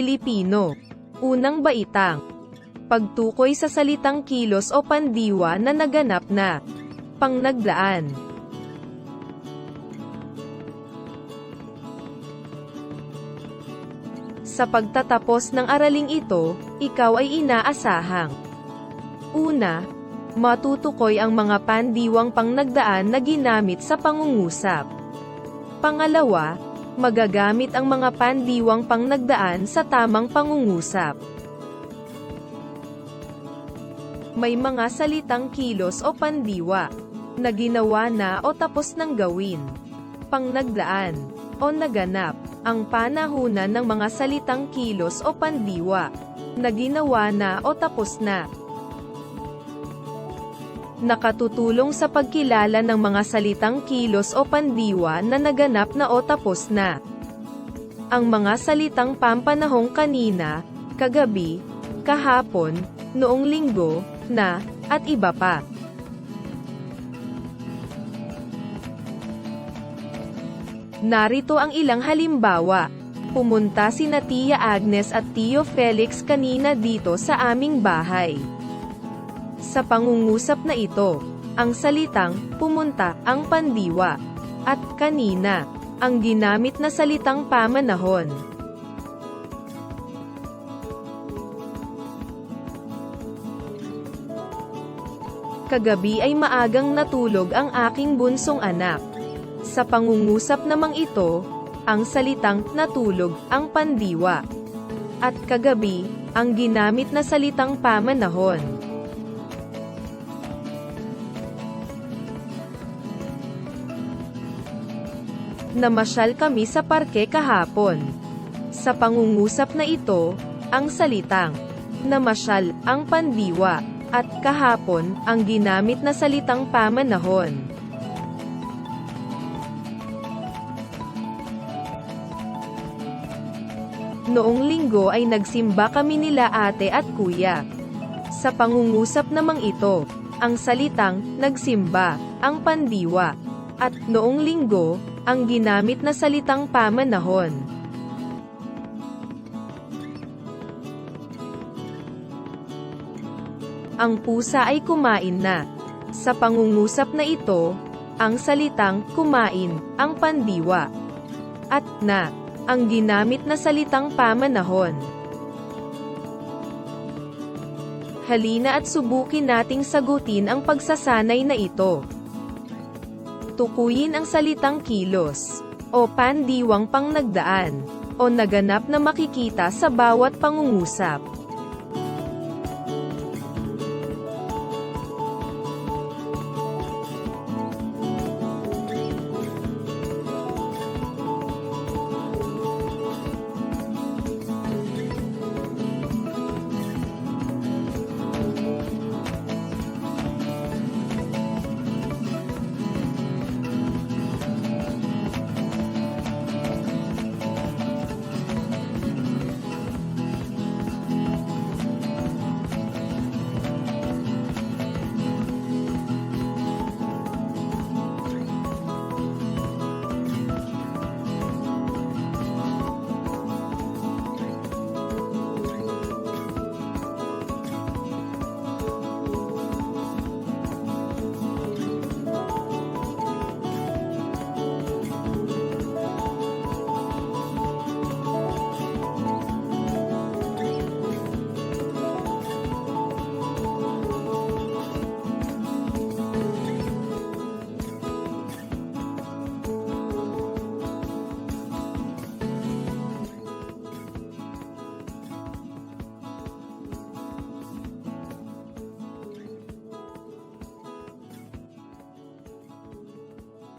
Filipino. Unang baitang. Pagtukoy sa salitang kilos o pandiwa na naganap na. Pangnagdaan. Sa pagtatapos ng araling ito, ikaw ay inaasahang. Una, matutukoy ang mga pandiwang pangnagdaan na ginamit sa pangungusap. Pangalawa, magagamit ang mga pandiwang pangnagdaan sa tamang pangungusap. May mga salitang kilos o pandiwa na ginawa na o tapos ng gawin. Pangnagdaan o naganap ang panahunan ng mga salitang kilos o pandiwa na ginawa na o tapos na. Nakatutulong sa pagkilala ng mga salitang kilos o pandiwa na naganap na o tapos na. Ang mga salitang pampanahong kanina, kagabi, kahapon, noong linggo, na, at iba pa. Narito ang ilang halimbawa. Pumunta si na Tia Agnes at Tio Felix kanina dito sa aming bahay. Sa pangungusap na ito, ang salitang pumunta ang pandiwa at kanina ang ginamit na salitang pamanahon. Kagabi ay maagang natulog ang aking bunsong anak. Sa pangungusap namang ito, ang salitang natulog ang pandiwa. At kagabi, ang ginamit na salitang pamanahon. Namasyal kami sa parke kahapon. Sa pangungusap na ito, ang salitang namasyal ang pandiwa at kahapon ang ginamit na salitang pamanahon. Noong linggo ay nagsimba kami nila ate at kuya. Sa pangungusap namang ito, ang salitang nagsimba ang pandiwa at noong linggo ang ginamit na salitang pamanahon. Ang pusa ay kumain na. Sa pangungusap na ito, ang salitang kumain ang pandiwa at na ang ginamit na salitang pamanahon. Halina at subukin nating sagutin ang pagsasanay na ito. Tukuyin ang salitang kilos o pandiwang pangnagdaan o naganap na makikita sa bawat pangungusap.